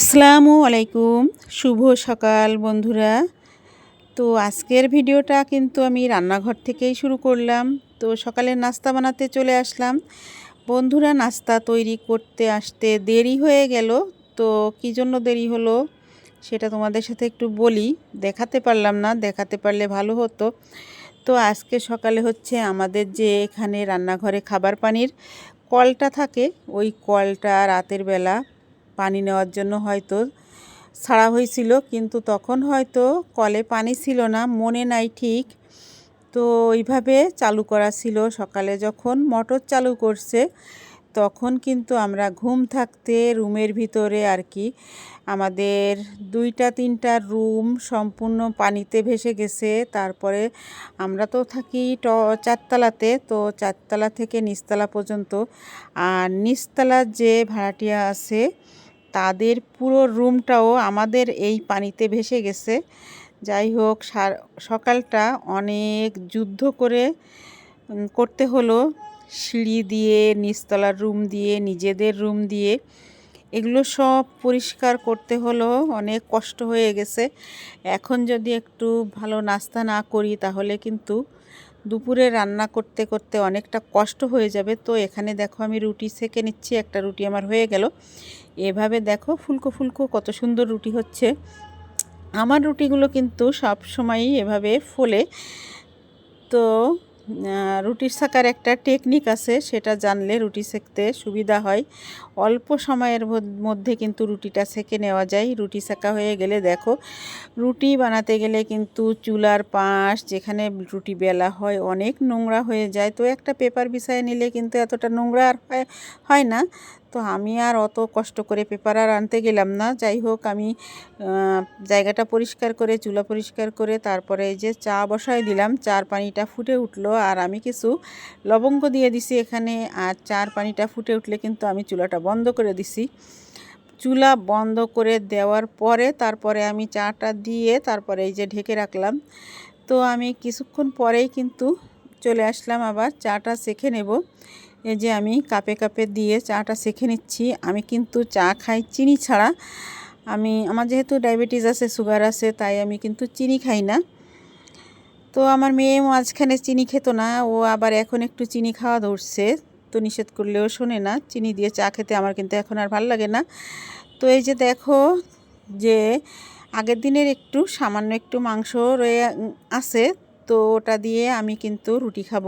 আসসালামু আলাইকুম। শুভ সকাল বন্ধুরা। তো আজকের ভিডিওটা কিন্তু আমি রান্নাঘর থেকেই শুরু করলাম। তো সকালের নাস্তা বানাতে চলে আসলাম। বন্ধুরা, নাস্তা তৈরি করতে আসতে দেরি হয়ে গেল। তো কী জন্য দেরি হলো সেটা তোমাদের সাথে একটু বলি। দেখাতে পারলাম না, দেখাতে পারলে ভালো হতো। তো আজকে সকালে হচ্ছে আমাদের যে এখানে রান্নাঘরে খাবার পানির কলটা থাকে, ওই কলটা রাতের বেলা পানি নেওয়ার জন্য হয়তো ছাড়া হয়েছিল, কিন্তু তখন হয়তো কলে পানি ছিল না, মনে নাই ঠিক। তো ওইভাবে চালু করা ছিল। সকালে যখন মোটর চালু করছে, তখন কিন্তু আমরা ঘুম থাকতে রুমের ভিতরে আর কি, আমাদের দুইটা, তিনটা রুম সম্পূর্ণ পানিতে ভেসে গেছে। তারপরে আমরা তো থাকি ট, চারতলাতে, তো চারতলা থেকে নিচতলা পর্যন্ত। আর নিচতলার যে ভাড়াটিয়া আছে তাদের পুরো রুমটাও আমাদের এই পানিতে ভেসে গেছে। যাই হোক সকালটা অনেক যুদ্ধ করে করতে হলো। সিঁড়ি দিয়ে, নিচতলার রুম দিয়ে, নিজেদের রুম দিয়ে। এগুলো সব পরিষ্কার করতে হলো, অনেক কষ্ট হয়ে গেছে। এখন যদি একটু ভালো নাস্তা না করি তাহলে কিন্তু দুপুরে রান্না করতে করতে অনেকটা কষ্ট হয়ে যাবে। তো এখানে দেখো আমি রুটি সেকে নিচ্ছি, একটা রুটি আমার হয়ে গেল। এভাবে দেখো ফুলকো ফুলকো কত সুন্দর রুটি হচ্ছে। আমার রুটিগুলো কিন্তু সব সময়ই এভাবে ফোলে। তো রুটি সেকার একটা টেকনিক আছে, সেটা জানলে রুটি সেকতে সুবিধা হয়। অল্প সময়ের মধ্যে কিন্তু রুটিটা সেকে নেওয়া যায়। রুটি সেকা হয়ে গেলে দেখো, রুটি বানাতে গেলে কিন্তু চুলার পাশ, যেখানে রুটি বেলা হয়, অনেক নোংরা হয়ে যায়। তো একটা পেপার বিছায় নিলে কিন্তু এতটা নোংরা আর হয় না। তো আমি আর অত কষ্ট করে পেপার আর আনতে গেলাম না। যাই হোক, আমি জায়গাটা পরিষ্কার করে, চুলা পরিষ্কার করে, তারপরে এই যে চা বসায় দিলাম, চার পানিটা ফুটে উঠল আর আমি কিছু লবঙ্গ দিয়ে দিছি এখানে আর চার পানিটা ফুটে উঠলে কিন্তু আমি চুলাটা বন্ধ করে দিছি। চুলা বন্ধ করে দেওয়ার পরে তারপরে আমি চাটা দিয়ে তারপরে এই যে ঢেকে রাখলাম। তো আমি কিছুক্ষণ পরেই কিন্তু চলে আসলাম আবার, চাটা সেখে নেব। এই যে আমি কাপে কাপে দিয়ে চাটা সেখে নিচ্ছি। আমি কিন্তু চা খাই চিনি ছাড়া। আমি, আমার যেহেতু ডায়াবেটিস আছে, সুগার আছে, তাই আমি কিন্তু চিনি খাই না। তো আমার মেয়ে মাঝখানে চিনি খেত না, ও আবার এখন একটু চিনি খাওয়া ধরছে। তো নিষেধ করলেও শোনে না, চিনি দিয়ে চা খেতে আমার কিন্তু এখন আর ভালো লাগে না। তো এই যে দেখো যে আগের দিনের একটু সামান্য একটু মাংস রয়ে আছে। তো ওটা দিয়ে আমি কিন্তু রুটি খাব।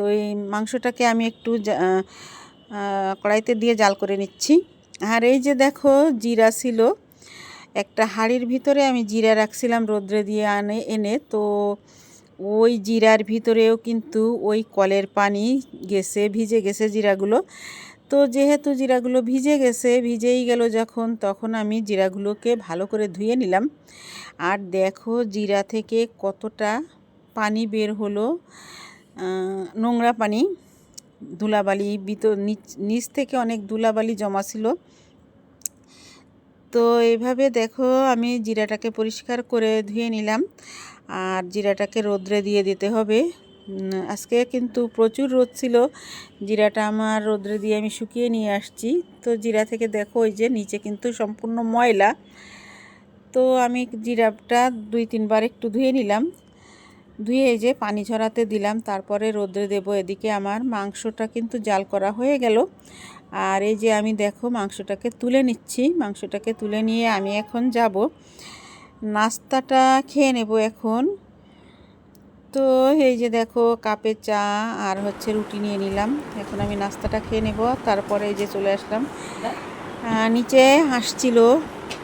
তো এই মাংসটাকে আমি একটু কড়াইতে দিয়ে জাল করে নিচ্ছি। আর এই যে দেখো, জিরা ছিল, একটা হাঁড়ির ভিতরে আমি জিরা রাখছিলাম রোদ্রে দিয়ে আনে, এনে, তো ওই জিরার ভিতরেও কিন্তু ওই কলের পানি গেছে, ভিজে গেছে জিরাগুলো। তো যেহেতু জিরাগুলো ভিজে গেছে, ভিজেই গেল যখন, তখন আমি জিরাগুলোকে ভালো করে ধুয়ে নিলাম। আর দেখো, জিরা থেকে কতটা পানি বের হলো। নোংরা পানি, ধুলাবালি ভিতর নিচ থেকে অনেক ধুলাবালি জমা ছিল। তো এইভাবে দেখো আমি জিরাটাকে পরিষ্কার করে ধুয়ে নিলাম। আর জিরাটাকে রোদ্রে দিয়ে দিতে হবে। আজকে কিন্তু প্রচুর রোদ ছিল। জিরাটা আমার রোদ্রে দিয়ে আমি শুকিয়ে নিয়ে আসছি। তো জিরা থেকে দেখো ওই যে নিচে কিন্তু সম্পূর্ণ ময়লা। তো আমি জিরাটা দুই তিনবার একটু ধুয়ে নিলাম। ধুয়ে এই যে পানি ঝরাতে দিলাম, তারপরে রোদ্রে দেব এদিকে আমার মাংসটা কিন্তু জাল করা হয়ে গেল। আর এই যে আমি দেখো মাংসটাকে তুলে নিচ্ছি, মাংসটাকে তুলে নিয়ে আমি এখন যাব। নাস্তাটা খেয়ে নেব এখন। তো এই যে দেখো কাপে চা আর হচ্ছে রুটি নিয়ে নিলাম, এখন আমি নাস্তাটা খেয়ে নেব, তারপরে এই যে চলে আসলাম। নিচে হাসছিল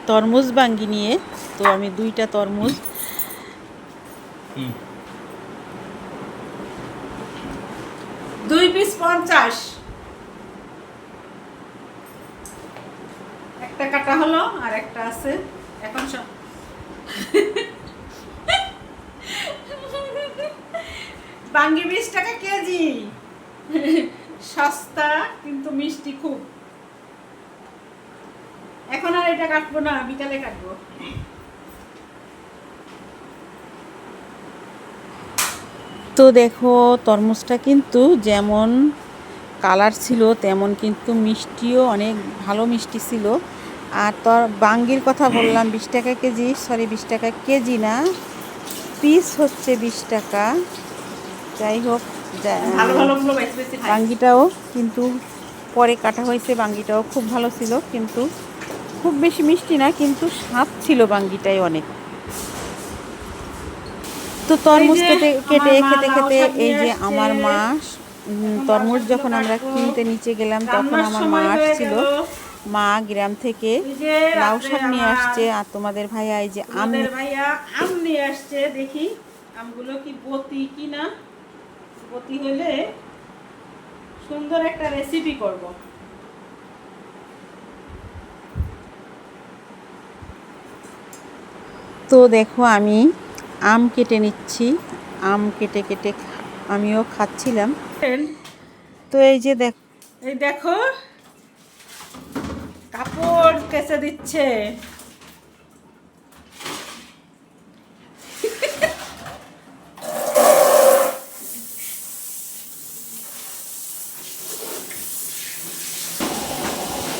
তরমুজ বাঙ্গি নিয়ে, তো আমি দুইটা তরমুজ দুই পিস পঞ্চাশ। একটা কাটা হলো আর একটা আছে। এখন সব বাঙ্গি বিশ টাকা কেজি। সস্তা, কিন্তু মিষ্টি খুব। এখন আর এটা কাটবো না বিকালে কাটবো। তো দেখো তরমুজটা কিন্তু যেমন কালার ছিল তেমন কিন্তু মিষ্টিও অনেক ভালো মিষ্টি ছিল। আর তোর বাঙ্গির কথা বললাম বিশ টাকা কেজি সরি বিশ টাকা কেজি না পিস হচ্ছে বিশ টাকা। যাই হোক বাঙ্গিটাও কিন্তু পরে কাটা হয়েছে বাঙ্গিটাও খুব ভালো ছিল কিন্তু খুব বেশি মিষ্টি না কিন্তু স্বাদ ছিল বাঙ্গিটাই অনেক। তো তরমুজ কেটে কেটে খেতে খেতে এই যে আমার মা তরমুজ যখন আমরা কিনতে নিচে গেলাম তখন আমার মা আসছিল। মা গ্রাম থেকে লাউ শাক নিয়ে আসছে। আর তোমাদের ভাইয়া এই যে আম ভাইয়া আম নিয়ে আসছে। দেখি আমগুলো কি বতি কি না বতি হলে সুন্দর একটা রেসিপি করব। তো দেখো আমি আম কেটে নিচ্ছি। আম কেটে কেটে আমিও খাচ্ছিলাম। তো এই যে দেখ এই দেখো কাপড় কেচে দিচ্ছে।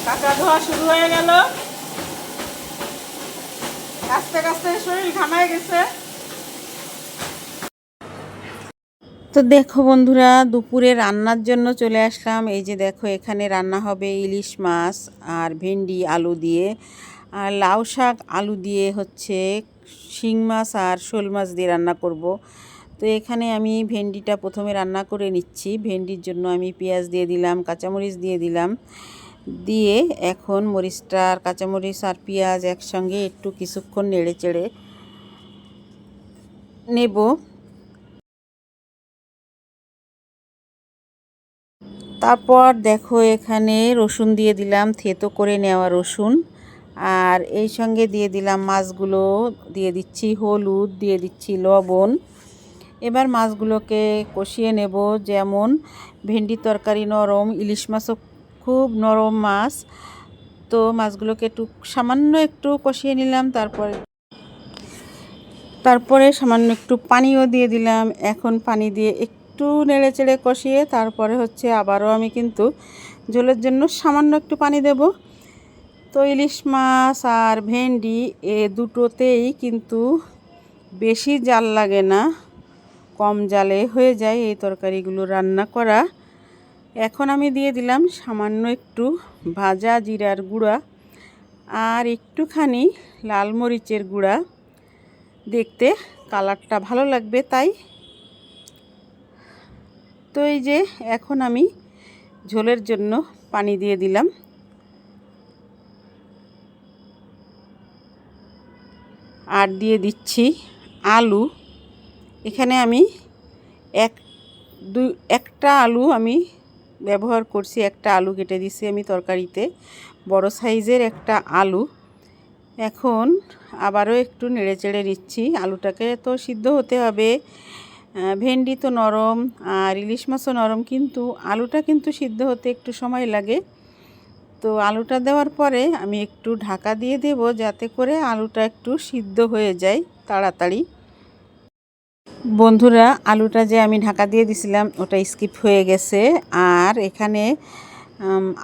কাঁচা ধোয়া শুরু হয়ে গেল। কাছতে কাছতে শরীর ঘামায় গেছে। তো দেখো বন্ধুরা, দুপুরে রান্নার জন্য চলে আসলাম। এই যে দেখো, এখানে রান্না হবে ইলিশ মাছ আর ভেন্ডি, আলু দিয়ে। আর লাউ শাক, আলু দিয়ে হচ্ছে শিং মাছ আর শোল মাছ দিয়ে রান্না করব। তো এখানে আমি ভেন্ডিটা প্রথমে রান্না করে নিচ্ছি। ভেন্ডির জন্য আমি পেঁয়াজ দিয়ে দিলাম, কাঁচামরিচ দিয়ে দিলাম। দিয়ে এখন মরিচটা আর কাঁচামরিচ আর পেঁয়াজ একসঙ্গে একটু কিছুক্ষণ নেড়ে চেড়ে নেব। তারপর দেখো এখানে রসুন দিয়ে দিলাম, থেতো করে নেওয়া রসুন। আর এই সঙ্গে দিয়ে দিলাম মাছগুলো, দিয়ে দিচ্ছি হলুদ, দিয়ে দিচ্ছি লবণ। এবার মাছগুলোকে কষিয়ে নেব, যেমন ভেন্ডি তরকারি নরম, ইলিশ মাছও খুব নরম মাছ। তো মাছগুলোকে একটু সামান্য একটু কষিয়ে নিলাম, তারপরে তারপরে সামান্য একটু পানিও দিয়ে দিলাম। এখন পানি দিয়ে একটু নেড়ে চেড়ে কষিয়ে তারপরে হচ্ছে আবারও আমি কিন্তু ঝোলের জন্য সামান্য একটু পানি দেব। তো ইলিশ মাছ আর ভেন্ডি এ দুটোতেই কিন্তু বেশি জাল লাগে না, কম জালে হয়ে যায় এই তরকারিগুলো রান্না করা। এখন আমি দিয়ে দিলাম সামান্য একটু ভাজা জিরার গুঁড়া আর একটুখানি লাল মরিচের গুঁড়া। দেখতে কালারটা ভালো লাগবে তাই তো এই যে এখন আমি ঝোলের জন্য পানি দিয়ে দিলাম। আর দিয়ে দিচ্ছি আলু। এখানে আমি এক দুই একটা আলু আমি ব্যবহার করছি, একটা আলু কেটে দিছি আমি তরকারিতে। বড় সাইজের একটা আলু। এখন আবারও একটু নেড়ে চেড়ে নিচ্ছি। আলুটাকে তো সিদ্ধ হতে হবে। ভেন্ডি তো নরম আর ইলিশ মাছও নরম, কিন্তু আলুটা কিন্তু সিদ্ধ হতে একটু সময় লাগে। তো আলুটা দেওয়ার পরে আমি একটু ঢাকা দিয়ে দেব যাতে করে আলুটা একটু সিদ্ধ হয়ে যায় তাড়াতাড়ি। বন্ধুরা, আলুটা যে আমি ঢাকা দিয়ে দিছিলাম, ওটা স্কিপ হয়ে গেছে। আর এখানে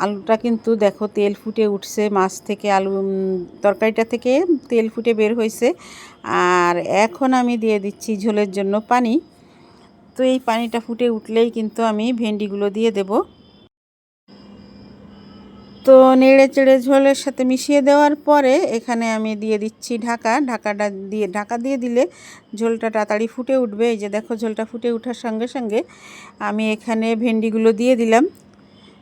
আলুটা কিন্তু দেখো তেল ফুটে উঠছে, মাছ থেকে আলু তরকারিটা থেকে তেল ফুটে বের হয়েছে। আর এখন আমি দিয়ে দিচ্ছি ঝোলের জন্য পানি। তো এই পানিটা ফুটে উঠলেই কিন্তু আমি ভেন্ডিগুলো দিয়ে দেব। তো নেড়ে চেড়ে ঝোলের সাথে মিশিয়ে দেওয়ার পরে এখানে আমি দিয়ে দিচ্ছি ঢাকা। ঢাকাটা দিয়ে, ঢাকা দিয়ে দিলে ঝোলটা তাড়াতাড়ি ফুটে উঠবে। এই যে দেখো ঝোলটা ফুটে ওঠার সঙ্গে সঙ্গে আমি এখানে ভেন্ডিগুলো দিয়ে দিলাম।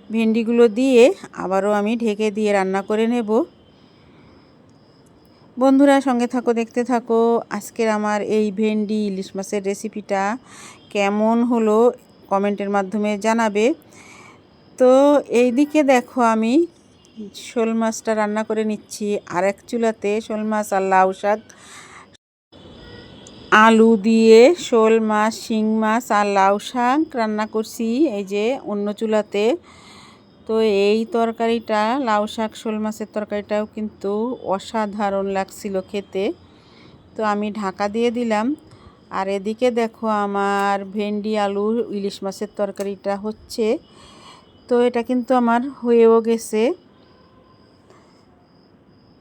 ভেন্ডিগুলো দিয়ে আবারও আমি ঢেকে দিয়ে রান্না করে নেব। বন্ধুরা সঙ্গে থাকো, দেখতে থাকো। আজকের আমার এই ভেন্ডি ইলিশ মাছের রেসিপিটা কেমন হলো কমেন্টের মাধ্যমে জানাবে। তো এইদিকে দেখো আমি শোল মাছটা রান্না করে নিচ্ছি। আর এক চুলাতে শোল মাছ আর লাউ শাক, আলু দিয়ে শোল মাছ, শিং মাছ আর লাউ শাক রান্না করছি এই যে অন্য চুলাতে। তো এই তরকারিটা, লাউ শাক, শোল মাছের তরকারিটাও কিন্তু অসাধারণ লাগছিল খেতে। তো আমি ঢাকা দিয়ে দিলাম। আর এদিকে দেখো আমার ভেন্ডি, আলু, ইলিশ মাছের তরকারিটা হচ্ছে। তো এটা কিন্তু আমার হয়েও গেছে।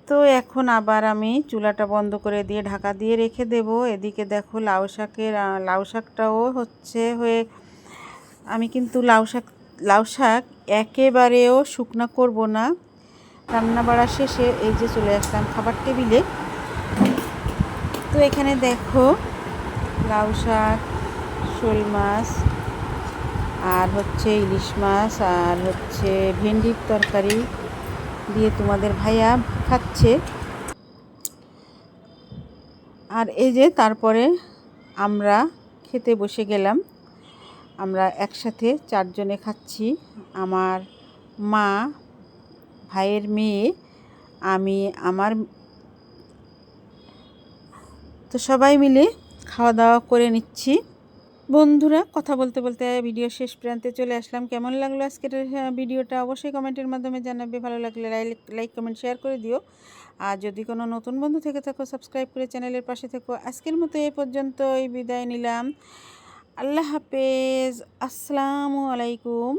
তো এখন আবার আমি চুলাটা বন্ধ করে দিয়ে ঢাকা দিয়ে রেখে দেব। এদিকে দেখো লাউ শাকের লাউ শাকটাও হচ্ছে হয়ে, আমি কিন্তু লাউ শাক লাউ শাক একেবারেও শুকনা করব না। রান্না বাড়া শেষে এই যে চলে আসলাম খাবার টেবিলে। তো এখানে দেখো লাউ শাক, শোল মাছ, আর হচ্ছে ইলিশ মাছ, আর হচ্ছে ভেন্ডির তরকারি দিয়ে তোমাদের ভাইয়া খাচ্ছে। আর এই যে তারপরে আমরা খেতে বসে গেলাম। আমরা একসাথে চারজনে খাচ্ছি। আমার মা, ভাইয়ের মেয়ে, আমি, আমার তো সবাই মিলে খাওয়া দাওয়া করে নিচ্ছি। বন্ধুরা, কথা বলতে বলতে ভিডিও শেষ প্রান্তে চলে আসলাম। কেমন লাগল আজকের ভিডিওটা অবশ্যই কমেন্টের মাধ্যমে জানাবে। ভালো লাগলে লাইক লাইক কমেন্ট শেয়ার করে দিও। আর যদি কোনো নতুন বন্ধু থেকে থাকো সাবস্ক্রাইব করে চ্যানেলের পাশে থেকো। আজকের মতো এই পর্যন্তই। বিদায় নিলাম। আল্লাহ হাফেজ। আসসালামু আলাইকুম।